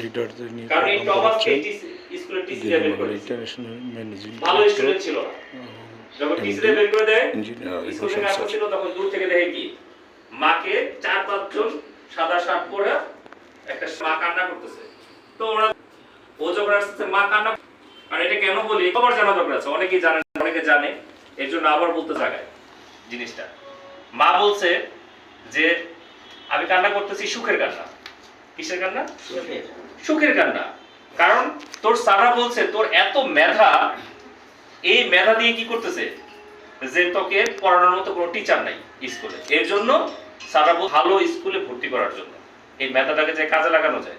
লিডারদের নিয়ে কারণ এই স্কুলের টিসি লেভেল করে ইন্টারন্যাশনাল ম্যানেজিং ভালো স্টুডেন্ট ছিল। যখন টিসি লেভেল করে দেয় ইঞ্জিনিয়ার স্কুল থেকে আসছিল তখন দূর থেকে দেখে কি? মাকে চার পাঁচজন সাদা শার্ট পরে একটা মা কান্না করতেছে। তো ওরা ও যখন আসছে মা কান্না আর এটা কেন বলি? খবর জানা দরকার আছে। অনেকেই জানে অনেকে জানে। এর জন্য আবার বলতে জায়গায় জিনিসটা। মা বলছে যে আমি কান্না করতেছি সুখের কান্না। কিসের কান্না? সুখের। কান্না। কারণ তোর সারা বলছে তোর এত মেধা এই মেধা দিয়ে কি করতেছে? যে তোকে পড়ানোর মতো কোনো টিচার নাই স্কুলে। এর জন্য সারা ভালো স্কুলে ভর্তি করার জন্য। এই মেধাটাকে যে কাজে লাগানো যায়।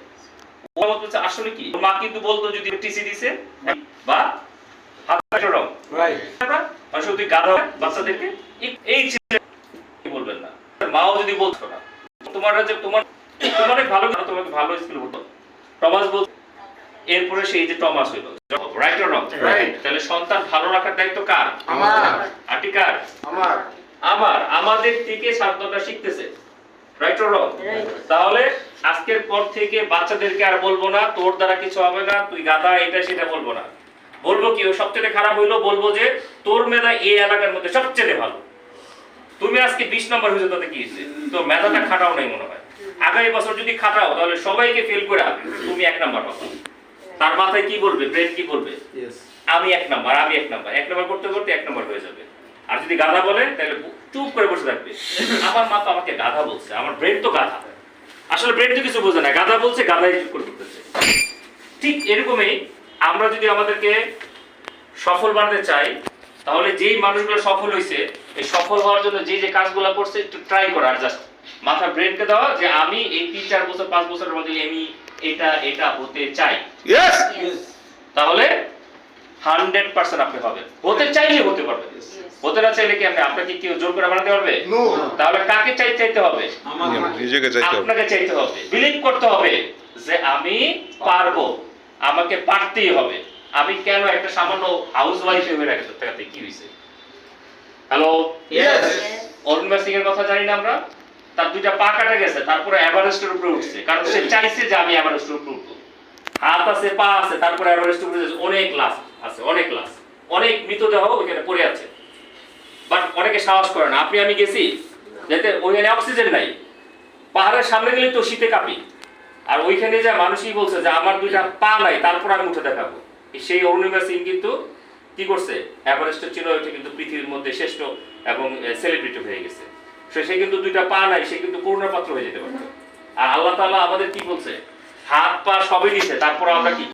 ও আসলে কি? মা কিন্তু বলতো যদি টিসি দিছে বা তুই গাধা বাচ্চাদেরকে এই- ছেলে বলবেন না? মাও যদি বলতো না তোমার যে তোমার তোমার ভালো তোমাকে ভালো স্কুলে ভর্তি টমাস বল এরপরে সেই যে টমাস হইল। রাইট অর রং তাহলে সন্তান ভালো রাখার দায়িত্ব কার? আমার। আটি কার? আমার। আমার। আমাদের থেকে সাধনাটা শিখতেছে। রাইট অর রং তাহলে আজকের পর থেকে বাচ্চাদেরকে আর বলব না তোর দ্বারা কিছু হবে না তুই গাধা এটা সেটা বলব না। বলব কি ও সবচেয়ে খারাপ হইল বলব যে তোর মেধা এই এলাকার মধ্যে সবচেয়ে ভালো। তুমি আজকে বিশ নম্বর হয়েছে তাতে কি হয়েছে? তো মেধাটা খাটাও নাই মনে হয়। আগামী বছর যদি খাটাও তাহলে সবাইকে ফেল করে তুমি এক নাম্বার পাবো তার মাথায় কি বলবে? ব্রেন কি বলবে? আমি এক নাম্বার আমি এক নাম্বার। এক নাম্বার করতে করতে এক নাম্বার হয়ে যাবে। আর যদি গাধা বলে তাহলে চুপ করে বসে থাকবে। আমার মা তো আমাকে গাধা বলছে। আমার ব্রেন তো গাধা। আসলে ব্রেন তো কিছু বোঝে না। গাধা বলছে গাধাই চুপ করে করতেছে ঠিক এরকমই আমরা যদি আমাদেরকে সফল বানাতে চাই তাহলে যেই মানুষগুলো সফল হয়েছে এই সফল হওয়ার জন্য যে যে কাজগুলো করছে একটু ট্রাই করা জাস্ট মাথা ব্রেনকে দেওয়া যে আমি এই তিন চার বছর পাঁচ বছরের মধ্যে আমি এটা এটা হতে চাই। তাহলে হান্ড্রেড পার্সেন্ট আপনি হবেন হতে চাইলে হতে পারবেন হতে না চাইলে কি আপনি আপনাকে কেউ জোর করে বানাতে পারবে? নো তাহলে কাকে চাই চাইতে হবে? নিজেকে চাইতে হবে। আপনাকে চাইতে হবে। বিলিভ করতে হবে যে আমি পারব। আমাকে পারতেই হবে। আমি কেন একটা সামান্য হাউস ওয়াইফ হয়ে রাখতে থাকতে কি হয়েছে হ্যালো ইয়েস অরুণ সিং এর কথা জানি না আমরা? তার দুইটা পা কাটা গেছে তারপরে এভারেস্টের উপরে উঠছে। কারণ সে চাইছে যে আমি এভারেস্টের উপরে উঠবো। হাত আছে, পা আছে তারপরে এভারেস্টের উপরে। অনেক লাশ আছে, অনেক লাশ। অনেক মৃতদেহ ওখানে পড়ে আছে। বাট অনেকে সাহস করে না। আপনি, আমি গেছি, যাতে ওইখানে অক্সিজেন নাই। পাহাড়ের সামনে গেলে তো শীতে কাঁপি। আর ওইখানে যা মানুষই বলছে যে আমার দুইটা পা নাই, তারপর আমি উঠে দেখাবো। সেই অরুণিমা সিং কিন্তু কি করছে? এভারেস্টের চিহ্ন ওইটা কিন্তু পৃথিবীর মধ্যে শ্রেষ্ঠ এবং সেলিব্রিটি হয়ে গেছে। সে কিন্তু দুইটা পা নাই, সে কিন্তু পূর্ণ পাত্র হয়ে যেতে পারে আর আল্লাহ তালা আমাদের কি বলছে? হাত পা সবই দিছে তারপর আমরা কি